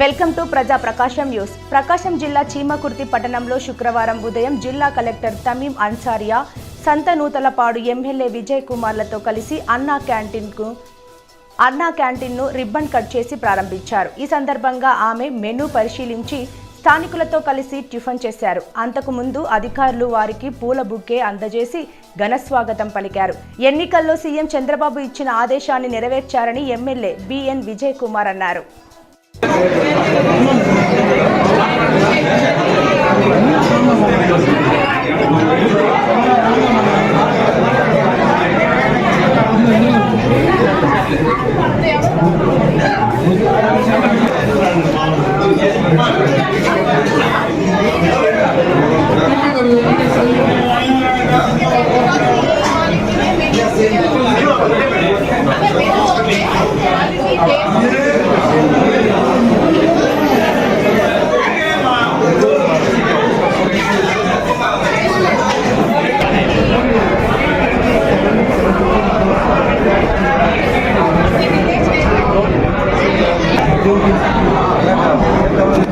Welcome to ప్రజా ప్రకాశం news. ప్రకాశం జిల్లా చీమకుర్తి పట్టణంలో శుక్రవారం ఉదయం జిల్లా కలెక్టర్ తమీం అన్సారియా సంత నూతలపాడు ఎమ్మెల్యే విజయ్ కుమార్లతో కలిసి అన్నా క్యాంటీన్కు అన్నా క్యాంటీన్ను రిబ్బన్ కట్ చేసి ప్రారంభించారు. ఈ సందర్భంగా ఆమె మెనూ పరిశీలించి స్థానికులతో కలిసి టిఫిన్ చేశారు. అంతకు ముందు అధికారులు వారికి పూల బుక్కే అందజేసి ఘన స్వాగతం పలికారు. ఎన్నికల్లో సీఎం చంద్రబాబు ఇచ్చిన ఆదేశాన్ని నెరవేర్చారని MLA B N Vijay Kumar Kumar. Yeah. Legal.